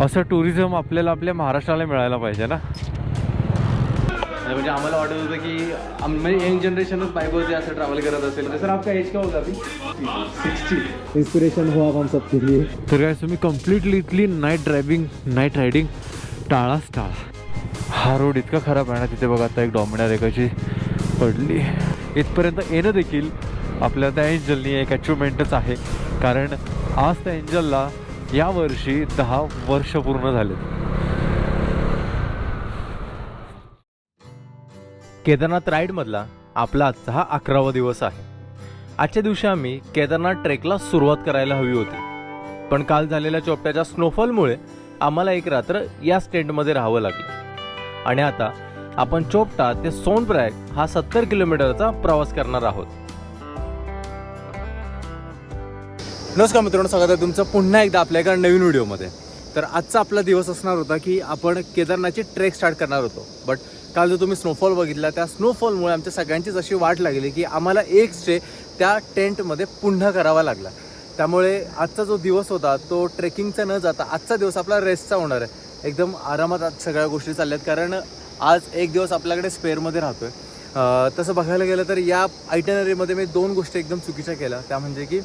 असं टुरिझम आपल्याला आपल्या महाराष्ट्राला मिळायला पाहिजे ना? म्हणजे आम्हाला वाटत होतं की म्हणजे यंग जनरेशनच बाईकवरती असं ट्रॅव्हल करत असेल. तर सर आपका एज क्या होगा अभी? सिक्स्टी इंस्पिरेशन हुआ हम सबके लिए. तर काय तुम्ही कम्प्लिटली इथली नाईट ड्रायव्हिंग नाईट रायडिंग टाळाच टाळा. हा रोड इतका खराब आहे ना तिथे बघा आता एक डॉमिनर एकाची पडली. इथपर्यंत येणं देखील आपल्या त्या एंजलनी एक अचिव्हमेंटच आहे. कारण आज त्या एंजलला यावर्षी दहा वर्ष पूर्ण झाले. केदारनाथ राईडमधला आपला आजचा हा अकरावा दिवस आहे. आजच्या दिवशी आम्ही केदारनाथ ट्रेकला सुरुवात करायला हवी होती. पण काल झालेल्या चोपट्याच्या स्नोफॉलमुळे आम्हाला एक रात्र या स्टेंटमध्ये राहावं लागलं. आणि आता आपण चोपटा ते सोनप्रयाग हा सत्तर किलोमीटरचा प्रवास करणार आहोत. नमस्कार मित्रांनो स्वागत आहे तुमचं पुन्हा एकदा आपल्या एका नवीन व्हिडिओमध्ये. तर आजचा आपला दिवस असणार होता की आपण केदारनाथची ट्रेक स्टार्ट करणार होतो. बट काल जो तुम्ही स्नोफॉल बघितला त्या स्नोफॉलमुळे आमच्या सगळ्यांचीच अशी वाट लागली की आम्हाला एक स्टे त्या टेंटमध्ये पुन्हा करावा लागला. त्यामुळे आजचा जो दिवस होता तो ट्रेकिंगचा न जाता आजचा दिवस आपला रेस्टचा होणार आहे. एकदम आरामात आज सगळ्या गोष्टी चालल्यात कारण आज एक दिवस आपल्याकडे स्पेअरमध्ये राहतो आहे तसं बघायला गेलं तर या आयटनरीमध्ये मी दोन गोष्टी एकदम चुकीच्या केल्या. त्या म्हणजे की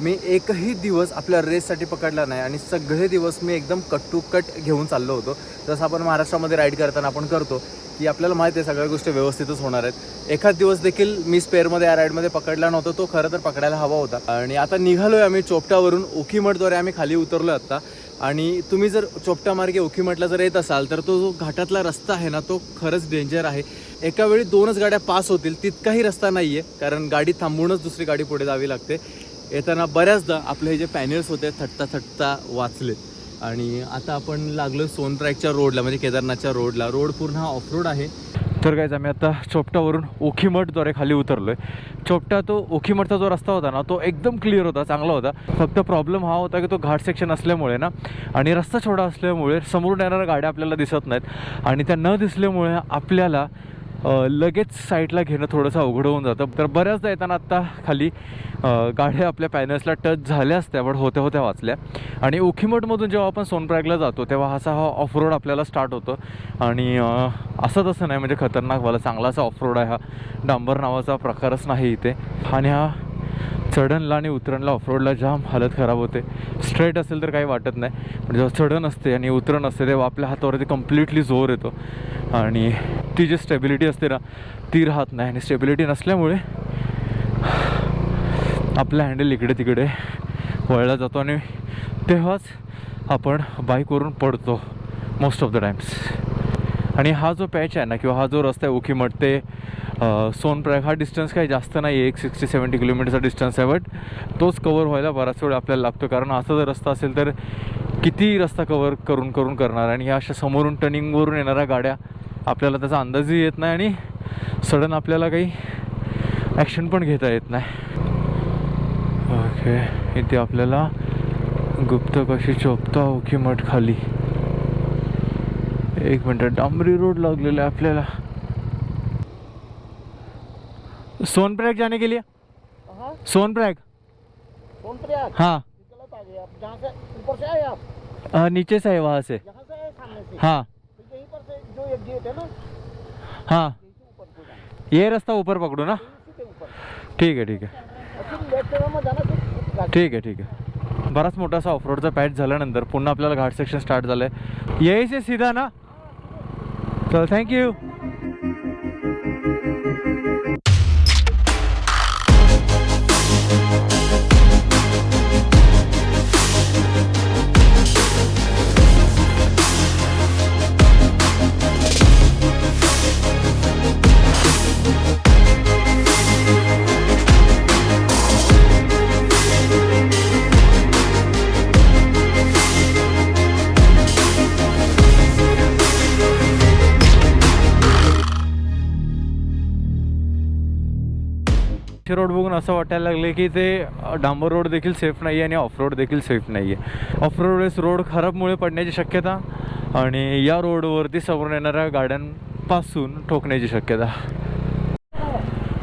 मी एकही दिवस आपल्या रेससाठी पकडला नाही आणि सगळे दिवस मी एकदम कट टू कट घेऊन चाललो होतो. जसं आपण महाराष्ट्रामध्ये राईड करताना आपण करतो की आपल्याला माहिती आहे सगळ्या गोष्टी व्यवस्थितच होणार आहेत. एखाद दिवस देखील मी स्पेअरमध्ये या राईडमध्ये पकडला नव्हता तो खरं तर पकडायला हवा होता. आणि आता निघालोय आम्ही चोपटावरून ओखीमठद्वारे आम्ही खाली उतरलो आत्ता आणि तुम्ही जर चोपटामार्गे ओखीमठला जर येत असाल तर तो जो घाटातला रस्ता आहे ना तो खरंच डेंजर आहे. एका वेळी दोनच गाड्या पास होतील तितकाही रस्ता नाही आहे कारण गाडी थांबूनच दुसरी गाडी पुढे जावी लागते. येताना बऱ्याचदा आपले हे जे पॅनल्स होते थटता थटता वाचले आणि आता आपण लागलो सोनट्रॅकच्या रोडला म्हणजे केदारनाथच्या रोडला रोड पूर्ण हा ऑफरोड आहे. तर काय आम्ही आता चोपटावरून ओखीमठद्वारे खाली उतरलो आहे चोपटा तो ओखीमठचा जो रस्ता होता ना तो एकदम क्लिअर होता चांगला होता. फक्त प्रॉब्लेम हा होता की तो घाट सेक्शन असल्यामुळे ना आणि रस्ता छोटा असल्यामुळे समोरून येणाऱ्या गाड्या आपल्याला दिसत नाहीत. आणि त्या न दिसल्यामुळे आपल्याला लगेच साईडला घेणं थोडंसं अवघड होऊन जातं. तर बऱ्याचदा येताना आत्ता खाली गाड्या आपल्या पॅनल्सला टच झाल्या असत्या पण होत्या होत्या वाचल्या. आणि उखीमठमधून जेव्हा आपण सोनप्रयागला जातो तेव्हा असा हा ऑफ रोड आपल्याला स्टार्ट होतो. आणि असं तसं नाही म्हणजे खतरनाकवाला चांगला असा ऑफ रोड आहे हा. डांबर नावाचा प्रकारच नाही इथे. आणि हा चढणला आणि उतरणला ऑफरोडला जाम हालत खराब होते. स्ट्रेट असेल तर काही वाटत नाही. पण जेव्हा चढण असते आणि उतरण असते तेव्हा आपल्या हातावरती कम्प्लिटली जोर येतो. आणि ती जी स्टेबिलिटी असते ना ती राहत नाही. आणि स्टेबिलिटी नसल्यामुळे आपला हँडल इकडे तिकडे वळला जातो. आणि तेव्हाच आपण बाईकवरून पडतो मोस्ट ऑफ द टाइम्स आणि हा जो पॅच आहे ना किंवा हा जो रस्ता आहे उखीमठ ते सोनप्रयाग हा डिस्टन्स काही जास्त नाही आहे एक सिक्स्टी सेवन्टी किलोमीटरचा डिस्टन्स आहे बट तोच कवर व्हायला बराच वेळ आपल्याला लागतो कारण असा जर रस्ता असेल तर किती रस्ता कवर करून करून करणार? आणि ह्या अशा समोरून टर्निंगवरून येणाऱ्या गाड्या आपल्याला त्याचा अंदाजही येत नाही आणि सडन आपल्याला काही ॲक्शन पण घेता येत नाही. ओके इथे आपल्याला गुप्त कशी चोपता उखीमठ खाली. एक मिनट डांबरी रोड लागलेला आहे आपल्याला. सोनप्रयाग जाने के लिए? सोनप्रयाग? सोनप्रयाग? हाँ. गलत आ गए आप. जहाँ से ऊपर से आए आप? अ, नीचे से है वहाँ से. यहाँ से आए सामने से? हाँ. तो यहीं पर से जो एक गेट है. हाँ ये रास्ता ऊपर पकड़ो ना. ठीक है ठीक है गाड़ी ठीक आहे ठीक आहे. बराच मोठा असा ऑफरोडचा पॅच झाल्यानंतर पुन्हा आपल्याला घाट सेक्शन स्टार्ट झालं आहे से सीधा ना? चल थँक्यू रोड असं वाटायला लागले की ते डांबर रोड देखील सेफ नाही आहे आणि ऑफ रोड देखील सेफ नाही आहे ऑफ रोड वेळेस रोड खराबमुळे पडण्याची शक्यता आणि या रोडवरती समोरून येणाऱ्या गाड्यांपासून ठोकण्याची शक्यता.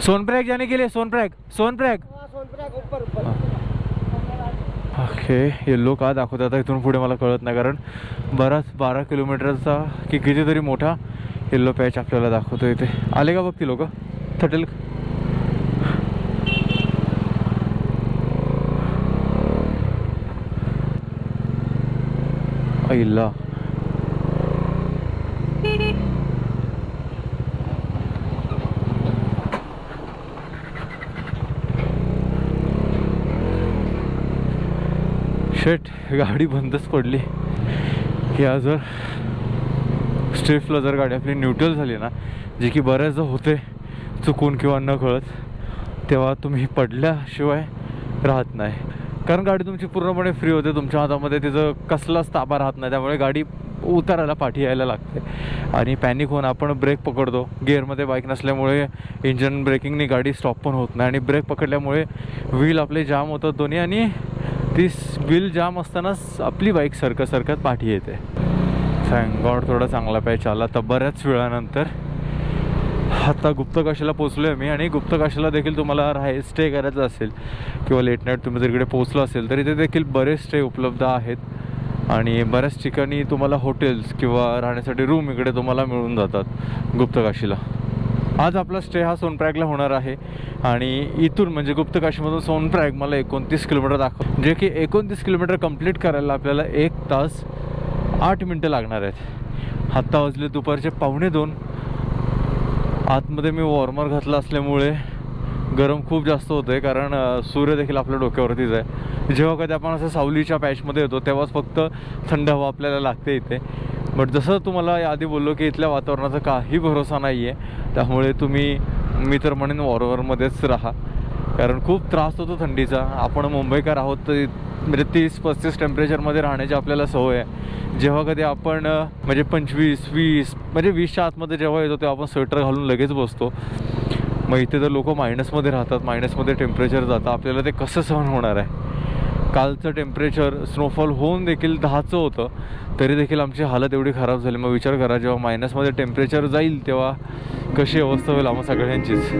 सोनप्रयाग जाने के लिए सोनप्रयाग सोनप्रयाग. हाँ, सोनप्रयाग ऊपर ऊपर हाँ, हे येल्लो का दाखवतात आता इथून पुढे मला कळत नाही कारण बराच बारा किलोमीटरचा की कितीतरी मोठा येल्लो पॅच आपल्याला दाखवतो इथे. आले का बघ ती लोक? थटेल? का? आईला शेट गाडी बंदच पडली या जर स्ट्रीफला जर गाडी आपली न्यूट्रल झाली ना जे की बऱ्याचदा होते चुकून किंवा न कळत तेव्हा तुम्ही पडल्याशिवाय राहत नाही कारण गाडी तुमची पूर्णपणे फ्री होते. तुमच्या हातामध्ये तिचं कसलाच ताबा राहत नाही. त्यामुळे गाडी उतारायला पाठी यायला लागते. आणि पॅनिक होऊन आपण ब्रेक पकडतो. गिअरमध्ये बाईक नसल्यामुळे इंजन ब्रेकिंगनी गाडी स्टॉप पण होत नाही. आणि ब्रेक पकडल्यामुळे व्हील आपले जाम होतात दोन्ही. आणि ती व्हील जाम असतानाच आपली बाईक सरकत सरकत पाठी येते. थँक गॉड थोडा चांगला पॅच आला तर बऱ्याच वेळानंतर आता गुप्तकाशीला पोचलो आहे मी आणि गुप्तकाशीला देखील तुम्हाला राहाय स्टे करायचा असेल किंवा लेट नाईट तुम्ही जर इकडे पोचलो असेल तर इथे देखील बरेच स्टे उपलब्ध आहेत. आणि बऱ्याच ठिकाणी तुम्हाला हॉटेल्स किंवा राहण्यासाठी रूम इकडे तुम्हाला मिळून जातात गुप्तकाशीला आज आपला स्टे हा सोनप्रॅगला होणार आहे. आणि इथून म्हणजे गुप्तकाशीमधून सोनप्रॅग मला एकोणतीस किलोमीटर दाखव जे की एकोणतीस किलोमीटर कंप्लीट करायला आपल्याला एक तास आठ मिनटं लागणार आहेत. आत्ता वाजले दुपारचे पावणे दोन. आतमध्ये मी वॉर्मर घातला असल्यामुळे गरम खूप जास्त होतं आहे कारण सूर्य देखील आपल्या डोक्यावरतीच आहे. जेव्हा कधी आपण असं सावलीच्या पॅचमध्ये येतो तेव्हाच फक्त थंड हवा आपल्याला लागते इथे. बट जसं तुम्हाला आधी बोललो की इथल्या वातावरणाचा काही भरोसा नाही आहे त्यामुळे तुम्ही मी तर म्हणेन वॉरवरमध्येच राहा. कारण खूप त्रास होतो थंडीचा. आपण मुंबईकर आहोत तर म्हणजे तीस पस्तीस टेम्परेचरमध्ये राहण्याची आपल्याला सवय आहे. जेव्हा कधी आपण म्हणजे पंचवीस वीस म्हणजे वीसच्या आतमध्ये जेव्हा येतो तेव्हा आपण स्वेटर घालून लगेच बसतो. मग इथे तर लोक मायनसमध्ये राहतात मायनसमध्ये टेम्परेचर जातं. आपल्याला ते कसं सहन होणार आहे? कालचं टेम्परेचर स्नोफॉल होऊन देखील दहाचं होतं तरी देखील आमची हालत एवढी खराब झाली. मग विचार करा जेव्हा मायनसमध्ये टेम्परेचर जाईल तेव्हा कशी अवस्था होईल आम्हा सगळ्यांचीच.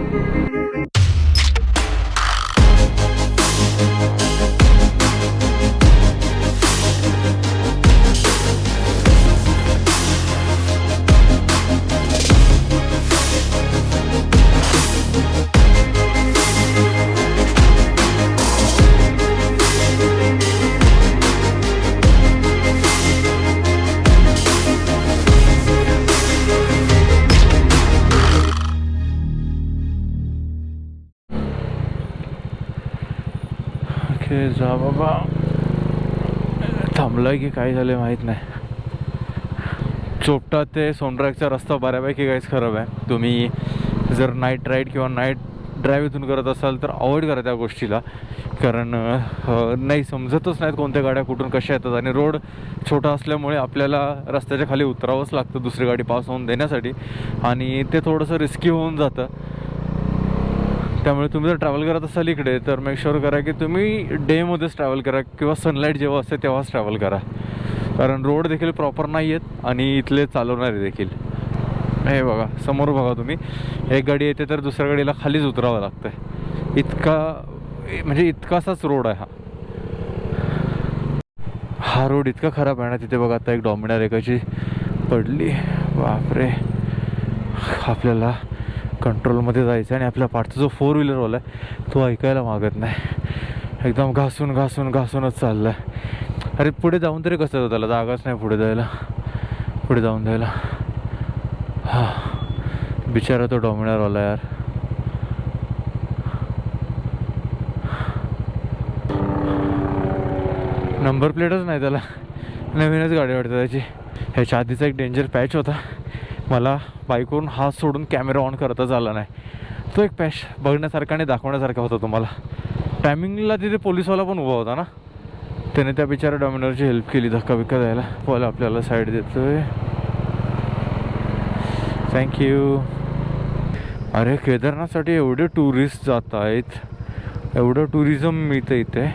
जा बाबा थांबलं की काय झालं माहीत नाही. चोपटा ते सोनरागचा रस्ता बऱ्यापैकी काहीच खराब आहे. तुम्ही जर नाईट राईड किंवा नाईट ड्राईव्ह इथून करत असाल तर अवॉइड करा त्या गोष्टीला. कारण नाही समजतच नाहीत कोणत्या गाड्या कुठून कशा येतात. आणि रोड छोटा असल्यामुळे आपल्याला रस्त्याच्या खाली उतरावंच लागतं दुसरी गाडी पास होऊन देण्यासाठी. आणि ते थोडंसं रिस्की होऊन जातं. त्यामुळे तुम्ही जर ट्रॅव्हल करत असाल इकडे तर मेक शुअर करा की तुम्ही डेमध्येच ट्रॅव्हल करा किंवा सनलाईट जेव्हा असते तेव्हाच ट्रॅव्हल करा. कारण रोड देखील प्रॉपर नाही आहेत आणि इथले चालवणारे देखील. हे बघा समोर बघा तुम्ही. एक गाडी येते तर दुसऱ्या गाडीला खालीच उतरावं लागतं इतका म्हणजे इतकासाच रोड आहे हा. हा रोड इतका खराब आहे ना तिथे बघा आता एक डॉमिनार एकाची पडली. बापरे. आपल्याला कंट्रोलमध्ये जायचं आणि आपल्या पाठचा जो फोर व्हीलरवाला आहे तो ऐकायला मागत नाही. एकदम घासून घासून घासूनच चालला आहे अरे पुढे जाऊन तरी कसं त्याला? जागाच नाही पुढे जायला. पुढे जाऊन जायला हा. बिचारा तो डॉमिनारवाला यार. नंबर प्लेटच नाही त्याला. नवीनच गाडी वाटते त्याची. ह्याच्या आधीचा एक डेंजर पॅच होता. मला बाईकवरून हात सोडून कॅमेरा ऑन करताच आला नाही. तो एक पॅश बघण्यासारखा आणि दाखवण्यासारखा होता तुम्हाला. टायमिंगला तिथे पोलिसवाला पण उभा होता ना? त्याने त्या बिचारा डॉमिनरची हेल्प केली धक्का बिक्का द्यायला. पॉल आपल्याला साईड देतोय. थँक्यू अरे केदारनाथसाठी एवढे टुरिस्ट जात आहेत एवढं टुरिझम मिळतं इथे.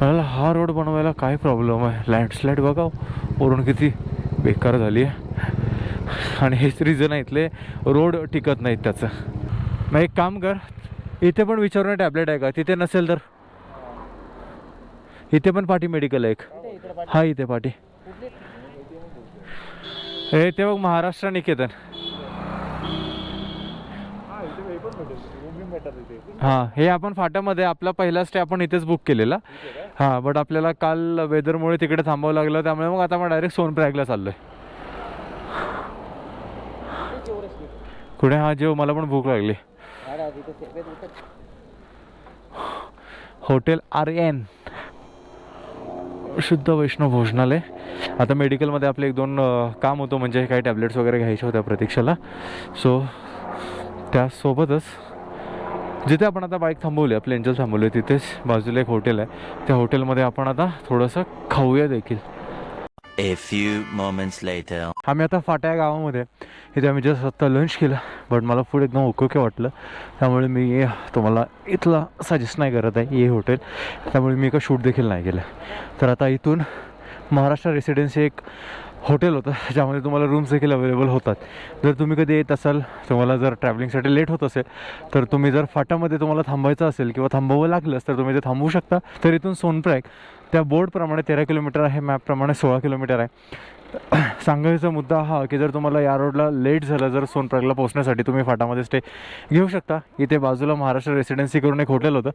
मला हा रोड बनवायला काय प्रॉब्लेम आहे? लँडस्लाईड बघा. वरून किती बेकार झाली आहे आणि हेच रिझन आहे इथले रोड टिकत नाहीत त्याचं. मग एक काम कर इथे पण विचारून टॅबलेट आहे का? तिथे नसेल तर. इथे पण पाठी मेडिकल आहे एक. हा इथे पाठी. हे ते बघ महाराष्ट्र निकेतन. हां हे आपण फाट्यामध्ये आपला पहिला स्टे आपण इथेच बुक केलेला. हां बट आपल्याला काल वेदरमुळे तिकडे थांबावं लागलं त्यामुळे मग आता आपण डायरेक्ट सोनप्रयागला चाललोय. कुठे? हा जेव मला पण भूक लागली. Hotel R N. शुद्ध वैष्णव भोजनालय. आता मेडिकलमध्ये आपलं एक दोन काम होतं म्हणजे काही टॅब्लेट्स वगैरे घ्यायच्या होत्या प्रतीक्षाला. सो त्यासोबतच जिथे आपण आता बाईक थांबवली आपली एंजल थांबवली तिथेच बाजूला एक हॉटेल आहे. त्या हॉटेलमध्ये आपण आता थोडंसं खाऊया देखील. A few moments later. आम्ही आता फाट्या गावामध्ये. इथे आम्ही जस्ट आत्ता लंच केलं बट मला फूड एकदम ओके वाटलं. त्यामुळे मी तुम्हाला इथला सजेस्ट नाही करत आहे हे हॉटेल त्यामुळे मी एका शूट देखील नाही केलं. तर आता इथून महाराष्ट्र रेसिडेन्सी एक हॉटेल होतं ज्यामध्ये तुम्हाला रूम्स देखील अवेलेबल होतात. जर तुम्ही कधी येत असाल तुम्हाला जर ट्रॅव्हलिंगसाठी लेट होत असेल तर तुम्ही जर फाट्यामध्ये तुम्हाला थांबायचं असेल किंवा थांबावं लागलंच तर तुम्ही ते थांबवू शकता. तर इथून सोनप्रॅक त्या बोर्डप्रमाणे तेरा किलोमीटर आहे मॅपप्रमाणे सोळा किलोमीटर आहे. सांगायचा मुद्दा हा की जर तुम्हाला या रोडला लेट झालं जर सोनप्रयागला पोहोचण्यासाठी तुम्ही फाटामध्ये स्टे घेऊ शकता. इथे बाजूला महाराष्ट्र रेसिडेन्सी करून एक हॉटेल होतं.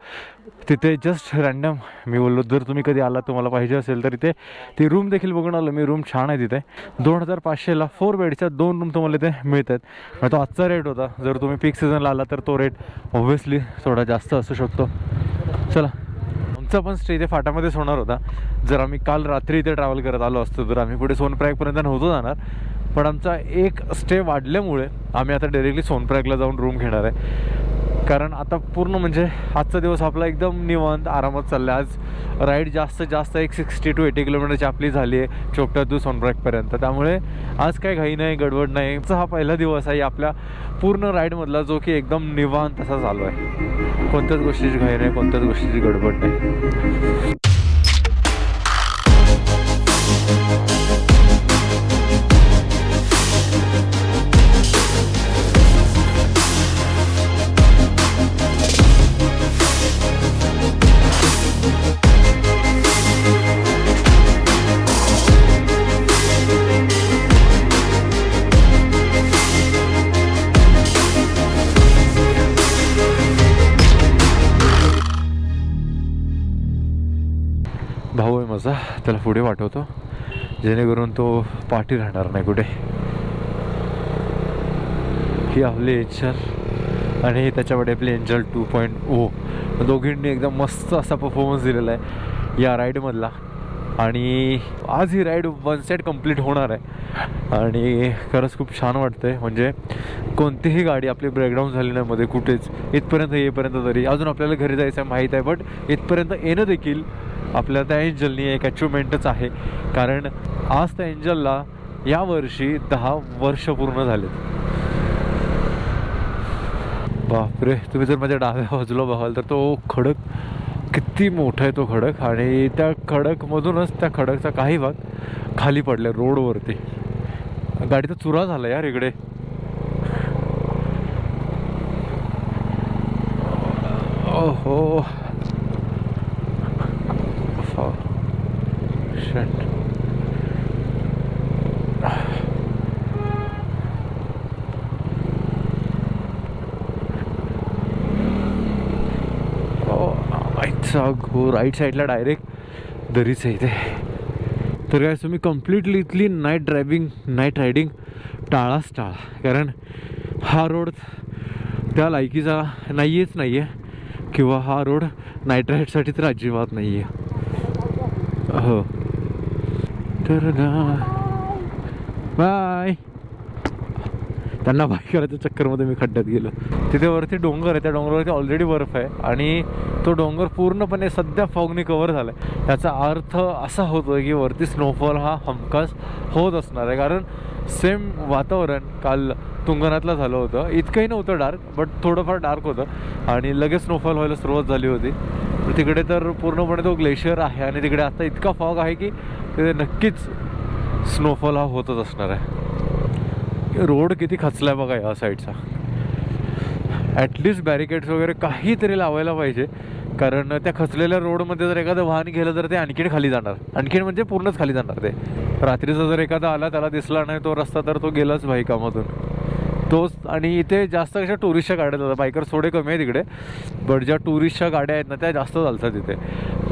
तिथे जस्ट रॅन्डम मी बोललो जर तुम्ही कधी आलात तुम्हाला पाहिजे असेल तर इथे ती रूम देखील बघून आलो मी रूम छान आहे तिथे. दोन हजार पाचशेला फोर बेडच्या दोन रूम तुम्हाला इथे मिळतात. मग तो आजचा रेट होता. जर तुम्ही पीक सीझनला आला तर तो रेट ऑब्व्हियसली थोडा जास्त असू शकतो. चला. आमचा पण स्टे इथे फाटामध्येच होणार होता. जर आम्ही काल रात्री इथे ट्रॅव्हल करत आलो असतो तर आम्ही पुढे सोनप्रॅगपर्यंत नव्हतो जाणार. पण आमचा एक स्टे वाढल्यामुळे आम्ही आता डायरेक्टली सोनप्रॅगला जाऊन रूम घेणार आहे. कारण आता पूर्ण म्हणजे आजचा दिवस आपला एकदम निवांत आरामात चालला आहे. आज राईड जास्त जास्त एक सिक्स्टी टू एटी किलोमीटरची आपली झाली आहे चोपटा टू सोनप्रयागपर्यंत त्यामुळे आज काही घाई नाही गडबड नाही. हा पहिला दिवस आहे आपल्या पूर्ण राईडमधला जो की एकदम निवांत असा चालू आहे. कोणत्याच गोष्टीची घाई नाही कोणत्याच गोष्टीची गडबड नाही. पाठवतो जेणेकरून तो पाठी राहणार नाही कुठे. ही आपली एंजल आणि त्याच्याकडे आपली एंजल टू पॉईंट ओ दोघींनी एकदम मस्त असा परफॉर्मन्स दिलेला आहे. या राईडमधला आणि आज ही राईड वन साईड कंप्लीट होणार आहे. आणि खरंच खूप छान वाटतंय. म्हणजे कोणतीही गाडी आपली ब्रेकडाऊन झाली नाही मध्ये कुठेच. इथपर्यंत येईपर्यंत तरी. अजून आपल्याला घरी जायचं आहे माहीत आहे बट इथपर्यंत येणं देखील आपल्या त्या एंजलनी एक अचिव्हमेंटच आहे. कारण आज त्या एंजलला यावर्षी दहा वर्ष पूर्ण झालेत. बापरे तुम्ही जर माझ्या डाव्या बाजूला बघाल तर तो खडक किती मोठा आहे तो खडक. आणि त्या खडकमधूनच त्या खडकचा काही भाग खाली पडला रोडवरती. गाडीचा चुरा झाला यार इकडे. ओहो. असा घो राईट साईडला डायरेक्ट दरीच आहे इथे. तर काय तुम्ही कम्प्लिटली इथली नाईट ड्रायविंग नाईट रायडिंग टाळाच टाळा. कारण हा रोड त्या लायकीचा नाही आहेच नाही आहे किंवा हा रोड नाईट राईडसाठी तर अजिबात नाही आहे हो. तर बाय त्यांना बाय चक्करमध्ये मी खड्ड्यात गेलो. तिथे वरती डोंगर आहे त्या डोंगरावरती ऑलरेडी बर्फ आहे आणि तो डोंगर पूर्णपणे सध्या फॉगने कवर झाला आहे याचा अर्थ असा होतो की वरती स्नोफॉल हा हमखास होत असणार आहे. कारण सेम वातावरण काल तुंगनातलं झालं होतं. इतकंही नव्हतं डार्क बट थोडंफार डार्क होतं. आणि लगेच स्नोफॉल व्हायला सुरुवात झाली होती. तिकडे तर पूर्णपणे तो ग्लेशियर आहे आणि तिकडे आता इतका फॉग आहे की तिथे नक्कीच स्नोफॉल हा होतच असणार आहे. रोड किती खचला आहे बघा या साईडचा ॲटलिस्ट बॅरिकेड्स वगैरे काहीतरी लावायला पाहिजे. कारण त्या खचलेल्या रोडमध्ये जर एखादं वाहन गेलं तर ते आणखीन खाली जाणार. आणखीन म्हणजे पूर्णच खाली जाणार ते. रात्रीचा जर एखादा आला त्याला दिसला नाही तो रस्ता तर तो गेलाच भाई कामातून. तोच आणि इथे जास्त कशा टुरिस्टच्या गाड्या जातात बायकर थोडे कमी आहे तिकडे बट ज्या टुरिस्टच्या गाड्या आहेत ना त्या जास्त चालतात तिथे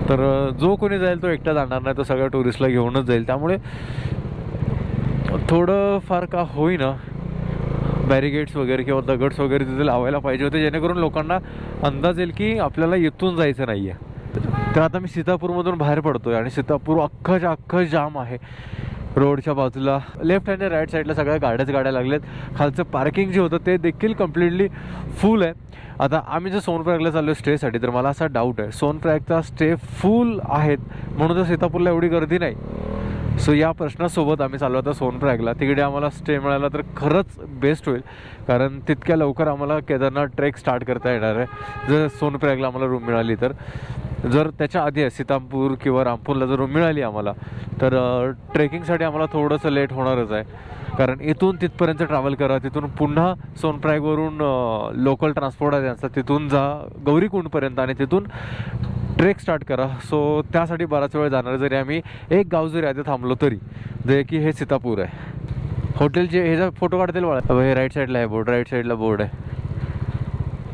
तर जो कोणी जाईल तो एकटा जाणार नाही. तो सगळ्या टुरिस्टला घेऊनच जाईल. त्यामुळे थोडं फार का होईना. बॅरिगेट्स वगैरे किंवा दगड्स वगैरे तिथे लावायला पाहिजे होते जेणेकरून लोकांना अंदाज येईल की आपल्याला इथून जायचं नाही आहे तर आता मी सीतापूरमधून बाहेर पडतोय आणि सीतापूर अख्खं अख्खं जाम आहे. रोडच्या बाजूला लेफ्ट आणि राईट साईडला सगळ्या गाड्याच गाड्या लागल्यात खालचं पार्किंग जे होतं ते देखील कम्प्लिटली फुल आहे. आता आम्ही जर सोनप्रॅगला चाललो स्टेसाठी तर मला असा डाऊट आहे. सोनप्रॅगचा स्टे फुल आहेत. म्हणून तर सीतापूरला एवढी गर्दी नाही. सो या प्रश्नासोबत आम्ही चाललो आता सोनप्रॅगला तिकडे आम्हाला स्टे मिळाला तर खरंच बेस्ट होईल. कारण तितक्या लवकर आम्हाला केदारनाथ ट्रेक स्टार्ट करता येणार आहे. जर सोनप्रॅगला आम्हाला रूम मिळाली तर. जर त्याच्या आधी सीतामपूर किंवा रामपूरला जर रूम मिळाली आम्हाला तर ट्रेकिंगसाठी आम्हाला थोडंसं लेट होणारच आहे. कारण इथून तिथपर्यंत ट्रॅव्हल करा. तिथून पुन्हा सोनप्रॅगवरून लोकल ट्रान्सपोर्ट आहे त्यांचा. तिथून जा गौरीकुंडपर्यंत आणि तिथून ट्रेक स्टार्ट करा. सो त्यासाठी बराच वेळ जाणार जरी आम्ही एक गाव जरी आधी थांबलो तरी. जे की हे सीतापूर आहे. हॉटेलचे ह्याचा फोटो काढतील बाळा. हे राईट साईडला आहे बोर्ड राईट साईडला बोर्ड आहे.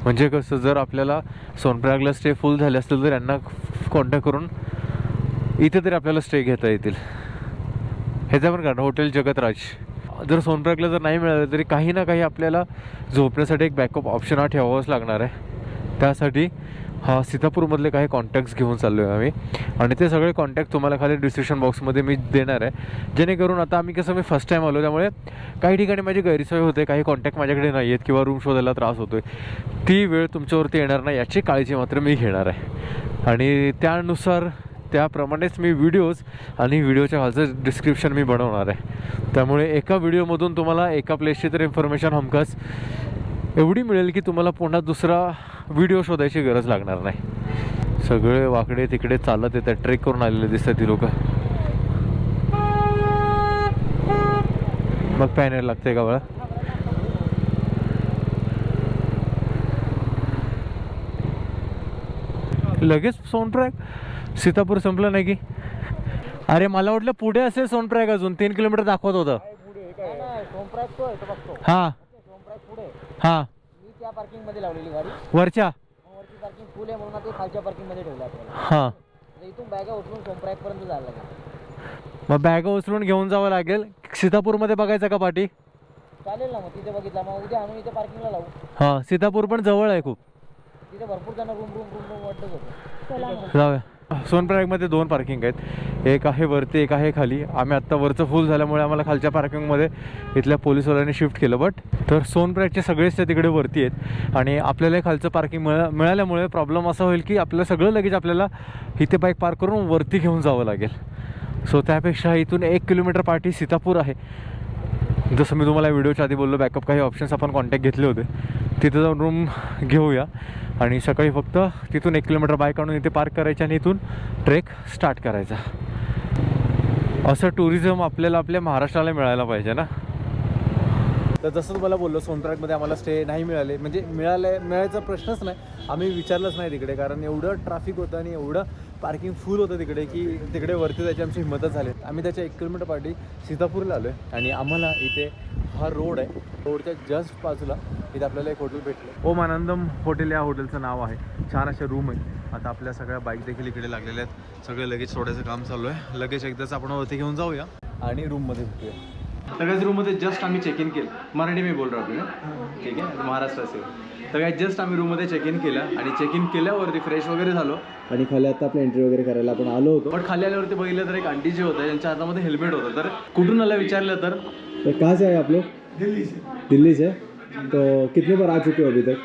म्हणजे कसं जर आपल्याला सोनप्रयागला स्टे फुल झाले असतील तर यांना कॉन्टॅक्ट करून इथे तरी आपल्याला स्टे घेता येतील. ह्याचा पण कारण हॉटेल जगतराज. जर सोनप्रयागला जर नाही मिळालं तरी काही ना काही आपल्याला झोपण्यासाठी एक बॅकअप ऑप्शन हा ठेवावाच लागणार आहे. त्यासाठी हा सीतापूरमधले काही कॉन्टॅक्ट्स घेऊन चाललो आहे आम्ही. आणि ते सगळे कॉन्टॅक्ट तुम्हाला खाली डिस्क्रिप्शन बॉक्समध्ये मी देणार आहे. जेणेकरून आता आम्ही कसं मी फर्स्ट टाईम आलो त्यामुळे काही ठिकाणी माझी गैरसोय होते काही कॉन्टॅक्ट माझ्याकडे नाही आहेत किंवा रूम शोधायला त्रास होतो आहे ती वेळ तुमच्यावरती येणार नाही याची काळजी मात्र मी घेणार आहे. आणि त्यानुसार त्याप्रमाणेच मी व्हिडिओज आणि व्हिडिओच्या खालचं डिस्क्रिप्शन मी बनवणार आहे. त्यामुळे एका व्हिडिओमधून तुम्हाला एका प्लेसची तर इन्फॉर्मेशन हमखास एवढी मिळेल की तुम्हाला पुन्हा दुसरा व्हिडिओ शोधायची गरज लागणार नाही. सगळे वाकडे तिकडे चालत येतात. ट्रेक करून आलेले दिसतात ती लोक. मग पॅनर लागते का बळा? लगेच सोनप्रयाग सीतापूर संपलं नाही की? अरे मला वाटलं पुढे असेल सोनप्रयाग अजून. तीन किलोमीटर दाखवत होतं. हां. हां. मी त्या पार्किंगमध्ये लावलेली गाडी. वरच्या? मग वरची पार्किंग फुल आहे म्हणून आता ते खालच्या पार्किंगमध्ये ठेवलं आपल्याला. हां. इथून बॅगा उचलून सोमप्रयाग पर्यंत जायला लागेल. मग बॅग उचलून घेऊन जावं लागेल. सीतापूरमध्ये बघायचं का पाठी चालेल ना मग तिथे बघितला. मग उद्या आणून इथे पार्किंगला लावू. हां सीतापूर पण जवळ आहे खूप. तिथे भरपूर जण रूम रूम रूम रूम वाटत होतं. जाऊया. सोनप्रयागमध्ये दोन पार्किंग आहेत. एक आहे वरती एक आहे खाली. आम्ही आत्ता वरचं फुल झाल्यामुळे आम्हाला खालच्या पार्किंगमध्ये इथल्या पोलिसवाल्यांनी शिफ्ट केलं बट तर सोनप्रयागचे सगळेच ते तिकडे वरती आहेत. आणि आपल्याला खालचं पार्किंग मिळा मिळाल्यामुळे प्रॉब्लेम असा होईल की आपलं सगळं लगेच आपल्याला इथे बाईक पार्क करून वरती घेऊन जावं लागेल. सो त्यापेक्षा इथून एक किलोमीटर पाठी सीतापूर आहे. जसं मी तुम्हाला व्हिडिओच्या आधी बोललो बॅकअप काही ऑप्शन्स आपण कॉन्टॅक्ट घेतले होते. तिथे जाऊन रूम घेऊया. आणि सकाळी फक्त तिथून एक किलोमीटर बाईक आणून इथे पार्क करायचं आणि इथून ट्रेक स्टार्ट करायचा. असं टुरिझम आपल्याला आपल्या महाराष्ट्राला मिळायला पाहिजे ना? तर जसं तुम्हाला बोललो सोनट्रॅकमध्ये आम्हाला स्टे नाही मिळाले. म्हणजे मिळाले मिळायचा प्रश्नच नाही. आम्ही विचारलंच नाही तिकडे कारण एवढं ट्रॅफिक होतं आणि एवढं पार्किंग फुल होतं तिकडे की तिकडे वरती जायची आमची हिंमतच झाली. आम्ही त्याच्या एक किलोमीटर पाठी सीतापूरला आलो आहे आणि आम्हाला इथे हा रोड आहे. रोडच्या जस्ट बाजूला इथे आपल्याला एक हॉटेल भेटलं. ओम आनंदम हॉटेल या हॉटेलचं नाव आहे. छान असे रूम आहे आता आपल्या सगळ्या बाईक देखील इकडे लागलेल्या आहेत. सगळे लगेच सोडायचं काम चालू आहे. लगेच एकदाच आपण वरती घेऊन जाऊया. आणि रूममध्ये भेटूया. सगळ्याच रूममध्ये जस्ट आम्ही चेक इन केलं. मराठी मी बोल रहा ठीक आहे? महाराष्ट्र सगळ्यात जस्ट आम्ही रूममध्ये चेक इन केलं आणि चेक इन केल्यावरती फ्रेश वगैरे झालो. आणि खाली आता आपलं एंट्री वगैरे करायला आपण आलो होतो. बट खाली आल्यावरती बघितलं तर एक आंटी जे होतं त्यांच्या हातामध्ये हेल्मेट होतं. तर कुठून आला विचारलं तर? कहाँ से आए आप लोग दिल्ली से दिल्ली से तो कितने बार आ चुके हो अभी तक?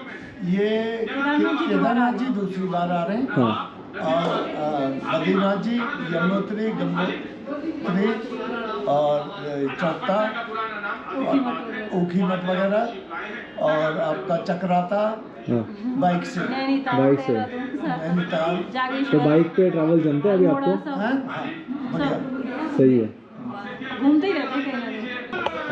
ये केदारनाथ जी दूसरी बार आ रहे हैं। हाँ। और अ, बद्रीनाथ जी यमुनोत्री गंगोत्री और अ, चौथा ऊखी मठ वगैरह और आपका चक्राता हाँ। बाइक से। बाइक से। नैनीताल। तो बाइक पे ट्रैवल जमते हैं अभी आपको? हाँ? हाँ सही है। घूमते ही रहते हैं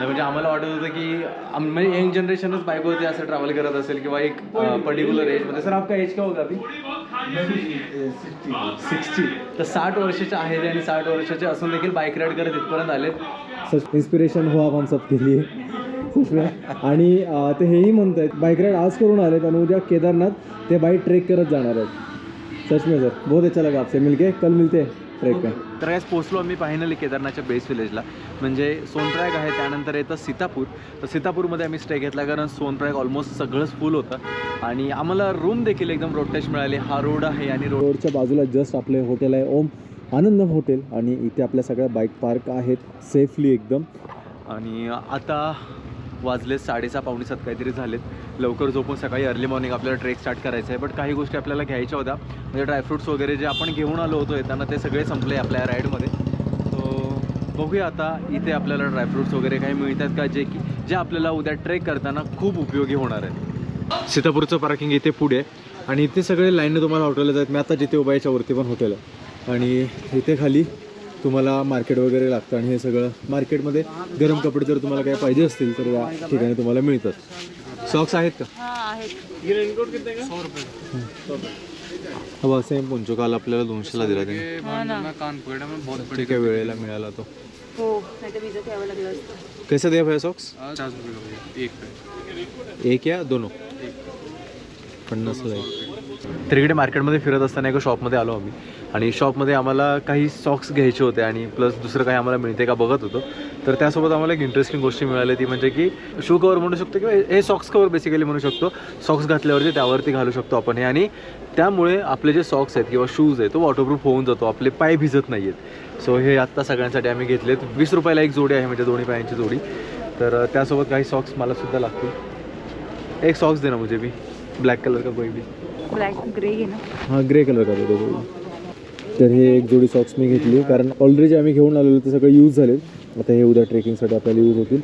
म्हणजे आम्हाला वाटत होतं की आम- म्हणजे यंग जनरेशनच बाईक होती असं ट्रॅव्हल करत असेल किंवा एक पर्टिक्युलर एजमध्ये सर आपका एज क्या होगा अभी? सिक्स्टी. तर साठ वर्षाचे आहेत आणि साठ वर्षाचे असून देखील बाईक राईड करत इथपर्यंत आलेत. सच इन्स्पिरेशन हो आप हम सब के लिए. सच में आणि अं, ते हेही म्हणत आहेत बाईक राईड आज करून आलेत आणि उद्या केदारनाथ ते बाईक ट्रेक करत जाणार आहेत. सच में सर बहुत अच्छा लगा आपसे. मिलके कल मिलते. हैं ट्रेक तर काहीच पोचलो आम्ही फायनली केदारनाथच्या बेस विलेजला म्हणजे सोनप्रयाग आहे त्यानंतर येतं सीतापूर. तर सीतापूरमध्ये आम्ही स्टे घेतला कारण सोनप्रयाग ऑलमोस्ट सगळंच फुल होतं. आणि आम्हाला रूम देखील एकदम रोड टच मिळाली. हा रोड आहे आणि रोड रोडच्या बाजूला जस्ट आपले हॉटेल आहे. ओम आनंदम हॉटेल आणि इथे आपल्या सगळ्या बाईक पार्क आहेत सेफली एकदम. आणि आता वाजले साडेसहा पावणे सात काहीतरी झालेत. लवकर झोपून सकाळी अर्ली मॉर्निंग आपल्याला ट्रेक स्टार्ट करायचं आहे बट काही गोष्टी आपल्याला घ्यायच्या होत्या. म्हणजे ड्रायफ्रुट्स वगैरे जे आपण घेऊन आलो होतो येताना ते सगळे संपले आपल्या राईडमध्ये सो बघूया आता इथे आपल्याला ड्रायफ्रुट्स वगैरे काही मिळतात का जे की जे आपल्याला उद्या ट्रेक करताना खूप उपयोगी होणार आहे सीतापूरचं पार्किंग इथे पुढे आणि इथे सगळे लाईनने तुम्हाला हॉटेल आहेत. मी आता जिथे उभा याच्यावरती पण हॉटेल आहे. आणि इथे खाली तुम्हाला मार्केट वगैरे लागतं आणि हे सगळं मार्केटमध्ये गरम कपडे जर तुम्हाला काय पाहिजे असतील तर या ठिकाणी तुम्हाला मिळतात. सॉक्स आहेत का? हवा सेम पोंचो काल आपल्याला दोनशेला दिला त्याने. ठीक आहे वेळेला मिळाला तो. हो कैसे दिया भैया सॉक्स एक या दोनों. पन्नास तर इकडे मार्केटमध्ये फिरत असताना एका शॉपमध्ये आलो आम्ही. आणि शॉपमध्ये आम्हाला काही सॉक्स घ्यायचे होते आणि प्लस दुसरं काही आम्हाला मिळते का बघत होतो. तर त्यासोबत आम्हाला एक इंटरेस्टिंग गोष्टी मिळाली ती म्हणजे की शू कवर म्हणू शकतो किंवा हे सॉक्स कवर बेसिकली म्हणू शकतो. सॉक्स घातल्यावरती त्यावरती घालू शकतो आपण हे. आणि त्यामुळे आपले जे सॉक्स आहेत किंवा शूज आहेत तो वॉटरप्रूफ होऊन जातो. आपले पाय भिजत नाही आहेत सो हे आत्ता सगळ्यांसाठी आम्ही घेतलेत. वीस रुपयाला एक जोडी आहे म्हणजे दोन्ही पायांची जोडी. तर त्यासोबत काही सॉक्स मला सुद्धा लागतील. एक सॉक्स दे ना मुझे भी. ब्लॅक कलर का कोई भी. ब्लॅक ग्रे ना. हा ग्रे कलर का तर हे एक जोडी सॉक्स मी घेतली कारण ऑलरेडी जे आम्ही घेऊन आलेलो ते सगळे यूज झाले आता हे उद्या ट्रेकिंगसाठी आपल्याला यूज होतील.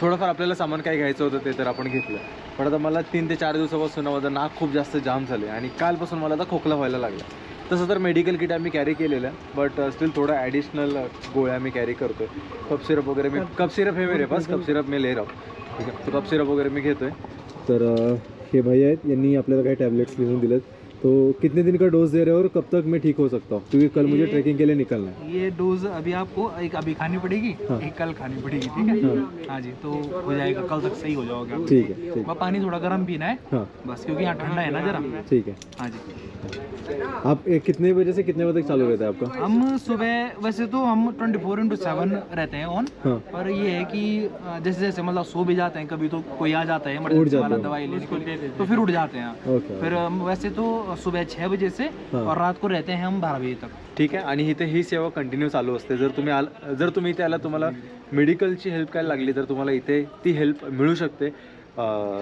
थोडंफार आपल्याला सामान काय घ्यायचं होतं ते तर आपण घेतलं. पण आता मला तीन ते चार दिवसापासून माझं नाक खूप जास्त जाम झाले आणि कालपासून मला आता खोकला व्हायला लागला. तसं तर मेडिकल किट आम्ही कॅरी केलेलं बट स्टील थोडं ॲडिशनल गोळ्या मी कॅरी करतोय. कप सिरप वगैरे मी कप सिरप हे मेरे पास कप सिरप मी ले रहा. ठीक आहे तो कप सिरप वगैरे मी घेतोय. तर अ, हे भैया आहेत यांनी आपल्याला काही टॅबलेट्स लिहून दिलेत. तो कितने दिन का डोज दे रहे हो और कब तक मैं ठीक हो सकता हूँ? क्योंकि कल मुझे ट्रैकिंग के लिए निकलना है। ये डोज अभी आपको एक अभी खानी पड़ेगी हाँ। एक कल खानी पड़ेगी ठीक है? हाँ। हाँ जी तो हो जाएगा कल तक सही हो जाओगे ठीक है पानी थोड़ा गर्म पीना है हाँ। बस क्योंकि यहाँ ठंडा है ना जरा। ठीक है। हाँ जी। आप एक कितने बजे से कितने बजे तक चालू रहता है आपका? हम सुबह वैसे तो हम ट्वेंटी फोर इंटू सेवन रहते हैं ऑन हाँ। पर ये है कि जैसे जैसे मतलब सो भी जाते हैं कभी तो कोई आ जाता है उठ जाते वाला दवाई लेने के लिए तो फिर उठ जाते हैं। फिर हम वैसे तो सुबह छः बजे से हाँ। और रात को रहते हैं हम बारह बजे तक। ठीक आहे आणि इथे ही सेवा कंटिन्यू चालू असते. जर तुम्ही आल जर तुम्ही इथे आला तुम्हाला मेडिकलची हेल्प काय लागली तर तुम्हाला इथे ती हेल्प मिळू शकते.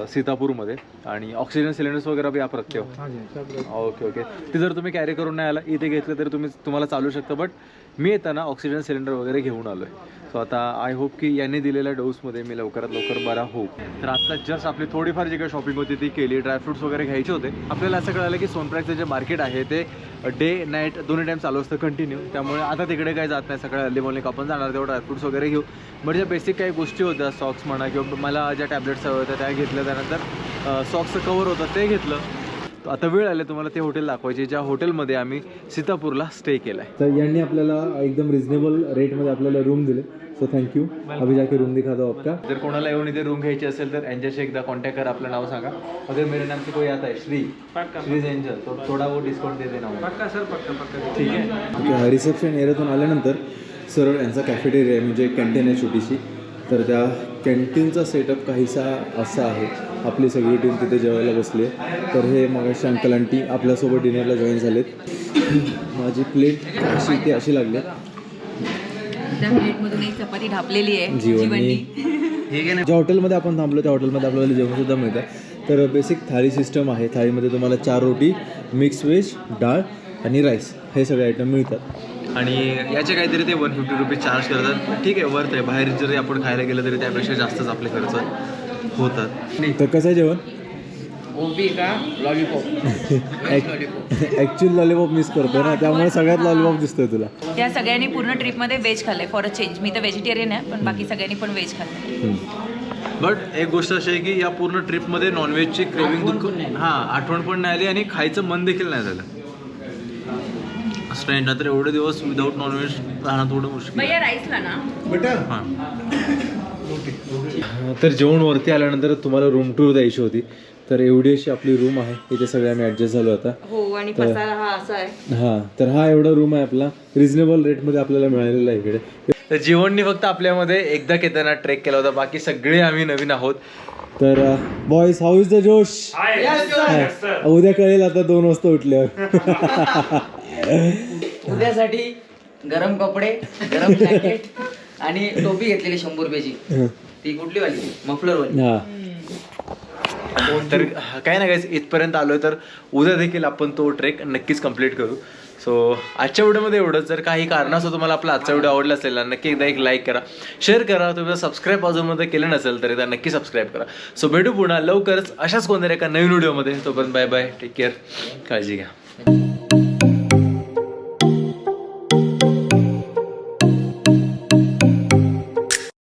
सीतापूरमध्ये. आणि ऑक्सिजन सिलेंडर्स वगैरे बी आप रखते हो ओके ओके ते जर तुम्ही कॅरी करून नाही आला इथे घेतलं तरी तुम्ही तुम्हाला चालू शकतं. बट मी येताना ऑक्सिजन सिलेंडर वगैरे घेऊन आलो आहे सो आता आय होप की यांनी दिलेल्या डोसमध्ये मी लवकरात लवकर बरा होऊ. तर आता जस्ट आपली थोडीफार जी काही शॉपिंग होती ती केली. ड्रायफ्रुट्स वगैरे घ्यायचे होते. आपल्याला असं कळालं की सोनप्रयागचं जे मार्केट आहे ते डे नाईट दोन्ही टाईम चालू असतं कंटिन्यू त्यामुळे आता तिकडे काही जात नाही. सकाळी अर्ली मॉर्निंग आपण जाणार तेव्हा ड्रायफ्रुट्स वगैरे घेऊ. म्हणजे बेसिक काही गोष्टी होत्या सॉक्स म्हणा किंवा मला ज्या टॅबलेट्स हव्या होत्या त्या घेतल्या. त्यानंतर सॉक्सचं कवर होतं ते घेतलं. आता वेळ आले तुम्हाला ते हॉटेल दाखवायचे ज्या हॉटेलमध्ये आम्ही सीतापूरला स्टे केला आहे तर यांनी आपल्याला एकदम रिजनेबल रेटमध्ये आपल्याला रूम दिले. सो थँक्यू अभी जाके रूम दिखा दो आपका. जर कोणाला येऊन इथे रूम घ्यायची असेल तर यांच्याशी एकदा कॉन्टॅक्ट करा आपलं नाव सांगा. अगर मेरे नाम से कोई आता है श्री. श्री एंजल तो थोडा वो डिस्काउंट दे देना मुझे. पक्का सर पक्का पक्का. ठीक आहे. ओके रिसेप्शन एरियातून आल्यानंतर सरळ यांचा कॅफेटेरिया आहे म्हणजे कॅन्टीन आहे छोटीशी. तर त्या कॅन्टीनचा सेटअप काहीसा असा आहे. आपली सगळी टीम तिथे जेवायला बसली आहे. तर हे मग अंकल आंटी आपल्यासोबत डिनरला जॉईन झालेत. माझी प्लेट अशी ती अशी लागली. त्या प्लेटमधून एक चपाती ढापलेली आहे जीवनी. ज्या हॉटेलमध्ये आपण थांबलो त्या हॉटेलमध्ये आपल्याला जेवणसुद्धा मिळतं. तर बेसिक थाळी सिस्टम आहे. थाळीमध्ये तुम्हाला चार रोटी मिक्स व्हेज डाळ आणि राईस हे सगळे आयटम मिळतात. आणि याचे काहीतरी ते वन फिफ्टी रुपीज चार्ज करतात. ठीक आहे वर्थ आहे. बाहेर जरी आपण खायला गेलं तरी त्यापेक्षा जास्तच आपले खर्च होतात. तर कसं आहे जेवण? का? लॉलीपॉप ॲक्च्युअल लॉलीपॉप मिस करतो ना त्यामुळे सगळ्यात लॉलीपॉप दिसतोय तुला. त्या सगळ्यांनी पूर्ण ट्रिपमध्ये व्हेज खाल्लंय फॉर अ चेंज मी तर व्हेजिटेरियन आहे पण बाकी सगळ्यांनी पण व्हेज खाल्लंय. बट एक गोष्ट अशी आहे की या पूर्ण ट्रिपमध्ये नॉनव्हेजची क्रेविंग दुःख हां आठवण पण नाही आली आणि खायचं मन देखील नाही झालं. स्ट्रेंज नंतर एवढे दिवस विदाऊट नॉनव्हेज राहणं थोडं मुश्किल राईसला ना. तर जेवण वरती आल्यानंतर तुम्हाला रूम टूर द्यायची होती. तर एवढी अशी आपली रूम आहे. इथे सगळे आम्ही ॲडजस्ट झालो आता. हो आणि पसारा हा असा आहे. हां तर हा एवढा रूम आहे आपला. रिझनेबल रेटमध्ये आपल्याला मिळालेला आहे इकडे. तर जीवननी फक्त आपल्यामध्ये एकदा केदारनाथ ट्रेक केला होता. बाकी सगळे आम्ही नवीन आहोत. तर बॉईज हाऊ इज द जोश? हा, उद्या कळेल आता दोन वाजता उठल्यावर. उद्यासाठी गरम कपडे गरम जॅकेट आणि टोपी घेतलेली शंभर रुपयाची. ती कुठली वाली मफलर वाली हा तर काय नाही काय इथपर्यंत आलोय तर उद्या देखील आपण तो ट्रेक नक्कीच कंप्लीट करू. सो आजच्या व्हिडिओमध्ये एवढंच. जर काही कारणास्तव तुम्हाला आपला आजचा व्हिडिओ आवडला असेल ना नक्की एकदा एक लाईक करा. शेअर करा. तुम्ही सबस्क्राईब अजूनमध्ये केलं नसेल तर एकदा नक्की सबस्क्राईब करा. सो भेटू पुन्हा लवकरच अशाच कोणत्या एका नवीन व्हिडिओमध्ये. तोपर्यंत बाय बाय टेक केअर काळजी घ्या.